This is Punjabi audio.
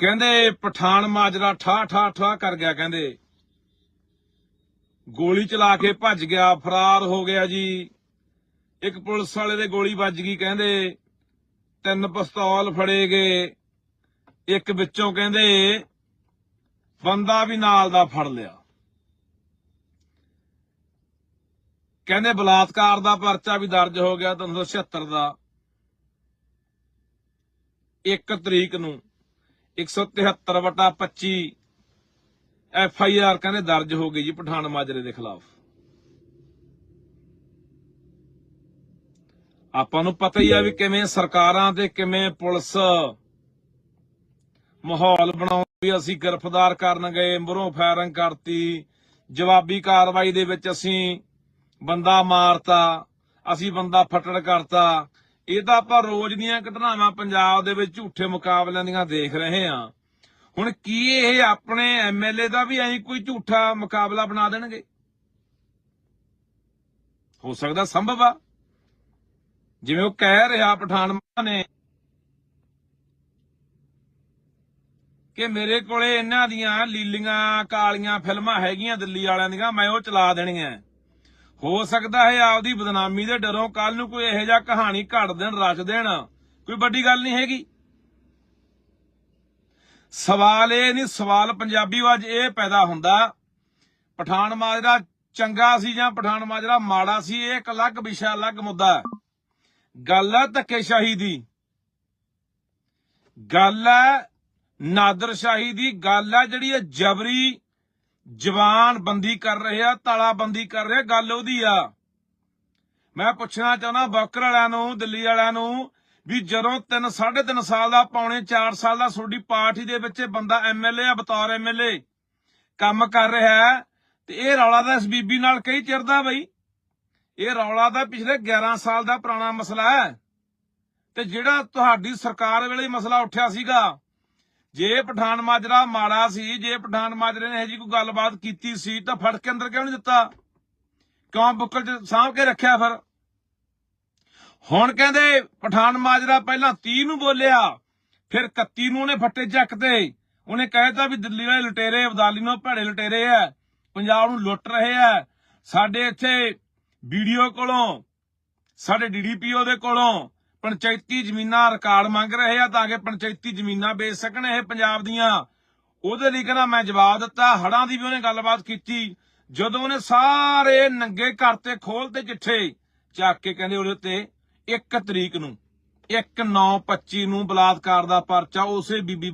ਕਹਿੰਦੇ ਪਠਾਨ ਮਾਜਰਾ ਠਾ ਠਾ ਠਾ ਕਰ ਗਿਆ ਕਹਿੰਦੇ। ਗੋਲੀ ਚਲਾ ਕੇ ਭੱਜ ਗਿਆ, ਫਰਾਰ ਹੋ ਗਿਆ ਜੀ। ਇੱਕ ਪੁਲਿਸ ਵਾਲੇ ਦੇ ਗੋਲੀ ਵੱਜ ਗਈ ਕਹਿੰਦੇ। ਤਿੰਨ ਪਿਸਤੌਲ ਫੜੇ ਗਏ। ਇੱਕ ਵਿੱਚੋਂ ਕਹਿੰਦੇ ਬੰਦਾ ਵੀ ਨਾਲ ਦਾ ਫੜ ਲਿਆ। ਕਹਿੰਦੇ ਬਲਾਤਕਾਰ ਦਾ ਪਰਚਾ ਵੀ ਦਰਜ ਹੋ ਗਿਆ 376 ਦਾ। 1 ਤਰੀਕ ਨੂੰ 173 ਵਟਾ 25 ਐਫ ਆਈ ਆਰ ਕਹਿੰਦੇ ਦਰਜ ਹੋ ਗਈ ਜੀ ਪਠਾਨ ਮਾਜਰੇ ਦੇ ਖਿਲਾਫ। ਆਪਾਂ ਨੂੰ ਪਤਾ ਹੀ ਆ ਵੀ ਕਿਵੇਂ ਸਰਕਾਰਾਂ ਤੇ ਕਿਵੇਂ ਪੁਲਿਸ ਮਾਹੌਲ ਬਣਾਉਣ ਵੀ ਅਸੀਂ ਗ੍ਰਿਫਤਾਰ ਕਰਨ ਗਏ, ਮੂਹਰੋਂ ਫਾਇਰਿੰਗ ਕਰਤੀ, ਜਵਾਬੀ ਕਾਰਵਾਈ ਦੇ ਵਿੱਚ ਅਸੀਂ ਬੰਦਾ ਮਾਰਤਾ, ਅਸੀਂ ਬੰਦਾ ਫੱਟੜ ਕਰਤਾ ਇਹ ਤਾਂ ਆਪਾਂ ਰੋਜ਼ ਦੀਆਂ ਘਟਨਾਵਾਂ ਪੰਜਾਬ ਦੇ ਵਿੱਚ ਝੂਠੇ ਮੁਕਾਬਲਿਆਂ ਦੀਆਂ ਦੇਖ ਰਹੇ ਹਾਂ। ਹੁਣ ਕੀ ਇਹ ਆਪਣੇ ਐਮਐਲਏ ਦਾ ਵੀ ਐਂ ਕੋਈ ਝੂਠਾ ਮੁਕਾਬਲਾ ਬਣਾ ਦੇਣਗੇ? ਹੋ ਸਕਦਾ ਸੰਭਵ ਆ। ਜਿਵੇਂ ਉਹ ਕਹਿ ਰਿਹਾ ਪਠਾਨ ਨੇ ਕਿ ਮੇਰੇ ਕੋਲੇ ਇਹਨਾਂ ਦੀਆਂ ਲੀਲੀਆਂ ਕਾਲੀਆਂ ਫਿਲਮਾਂ ਹੈਗੀਆਂ ਦਿੱਲੀ ਵਾਲਿਆਂ ਦੀਆਂ, ਮੈਂ ਉਹ ਚਲਾ ਦੇਣੀਆਂ। ਹੋ ਸਕਦਾ ਹੈ ਆਪਦੀ ਬਦਨਾਮੀ ਦੇ ਡਰੋਂ ਕੱਲ ਨੂੰ ਕੋਈ ਇਹੋ ਜਿਹਾ ਕਹਾਣੀ ਘੜ ਦੇਣ, ਰਚ ਦੇਣ। ਕੋਈ ਵੱਡੀ ਗੱਲ ਨਹੀਂ ਹੈਗੀ। ਸਵਾਲ ਇਹ ਨਹੀਂ, ਸਵਾਲ ਪੰਜਾਬੀ ਵਿੱਚ ਇਹ ਪੈਦਾ ਹੁੰਦਾ, ਪਠਾਨ ਮਾਜਰਾ ਚੰਗਾ ਸੀ ਜਾਂ ਪਠਾਨ ਮਾਜਰਾ ਮਾੜਾ ਸੀ, ਇਹ ਇੱਕ ਅਲੱਗ ਵਿਸ਼ਾ, ਅਲੱਗ ਮੁੱਦਾ ਗੱਲ ਹੈ ਧੱਕੇਸ਼ਾਹੀ ਦੀ। ਗੱਲ ਹੈ ਨਾਦਰਸ਼ਾਹੀ ਦੀ। ਗੱਲ ਹੈ ਜਿਹੜੀ ਇਹ ਜਬਰੀ ਜਵਾਨ ਬੰਦੀ ਕਰ ਰਹੇ ਆ ਤਾਲਾ ਬੰਦੀ ਕਰ ਰਹੇ, ਗੱਲ ਉਹਦੀ ਆ। ਮੈਂ ਪੁੱਛਣਾ ਚਾਹੁੰਦਾ ਬਕਰ ਵਾਲਿਆਂ ਨੂੰ, ਦਿੱਲੀ ਵਾਲਿਆਂ ਨੂੰ, ਵੀ ਜਦੋਂ 3 3.5 ਸਾਲ ਦਾ, ਪੌਣੇ 4 ਸਾਲ ਦਾ ਤੁਹਾਡੀ ਪਾਰਟੀ ਦੇ ਵਿੱਚ ਬੰਦਾ ਐਮਐਲਏ ਆ, ਬਤੌਰ ਐਮਐਲਏ ਕੰਮ ਕਰ ਰਿਹਾ ਤੇ ਇਹ ਰੌਲਾ ਦਾ ਇਸ ਬੀਬੀ ਨਾਲ ਕਈ ਚਿਰ ਦਾ ਬਈ। ਇਹ ਰੌਲਾ ਦਾ ਪਿਛਲੇ 11 ਸਾਲ ਦਾ ਪੁਰਾਣਾ ਮਸਲਾ ਹੈ। ਤੇ ਜਿਹੜਾ ਤੁਹਾਡੀ ਸਰਕਾਰ ਵੇਲੇ ਮਸਲਾ ਉੱਠਿਆ ਸੀਗਾ ਜੇ ਪਠਾਨ ਮਾਜਰਾ ਮਾੜਾ ਸੀ, ਜੇ ਪਠਾਨ ਮਾਜਰੇ ਨੇ ਇਹ ਜੀ ਕੋਈ ਗੱਲਬਾਤ ਕੀਤੀ ਸੀ, ਤਾਂ ਫੜ ਕੇ ਅੰਦਰ ਕਿਉਂ ਨਹੀਂ ਦਿੱਤਾ? ਕਿਉਂ ਬੁੱਕਲ ਚ ਸਾਂਭ ਕੇ ਰੱਖਿਆ ਫਿਰ? ਹੁਣ ਕਹਿੰਦੇ ਪਠਾਨ ਮਾਜਰਾ ਪਹਿਲਾਂ 30 ਨੂੰ ਬੋਲਿਆ, ਫਿਰ 31 ਨੂੰ ਉਹਨੇ ਫੱਟੇ ਚੱਕਤੇ ਉਹਨੇ ਕਹਿਤਾ ਵੀ ਦਿੱਲੀ ਵਾਲੇ ਲੁਟੇਰੇ, ਅਬਦਾਲੀ ਨੂੰ ਭੈੜੇ ਲੁਟੇਰੇ ਆ ਪੰਜਾਬ ਨੂੰ ਲੁੱਟ ਰਹੇ ਆ ਸਾਡੇ ਇੱਥੇ ਵੀਡੀਓ ਕੋਲੋਂ, ਸਾਡੇ ਡੀਡੀਪੀਓ ਦੇ ਕੋਲੋਂ ਪੰਚਾਇਤੀ ਜ਼ਮੀਨਾਂ ਰਿਕਾਰਡ ਮੰਗ ਰਹੇ ਆ ਤਾਂ ਕਿ ਪੰਚਾਇਤੀ ਜ਼ਮੀਨਾਂ ਵੇਚ ਸਕਣ ਇਹ ਪੰਜਾਬ ਦੀਆਂ। ਉਹਦੇ ਲਈ ਕਹਿੰਦਾ ਮੈਂ ਜਵਾਬ ਦਿੱਤਾ ਹੜਾਂ ਦੀ ਵੀ ਉਹਨੇ ਗੱਲਬਾਤ ਕੀਤੀ। ਜਦੋਂ ਉਹਨੇ ਸਾਰੇ ਨੰਗੇ ਘਰ ਤੇ ਖੋਲ ਤੇ ਚਿੱਠੇ ਚੱਕ ਕੇ ਕਹਿੰਦੇ ਉਹਦੇ ਤੇ 1 ਤਰੀਕ ਨੂੰ 1925 ਨੂੰ ਬਲਾਤਕਾਰ ਦਾ ਪਰਚਾ, ਉਸੇ ਬੀਬੀ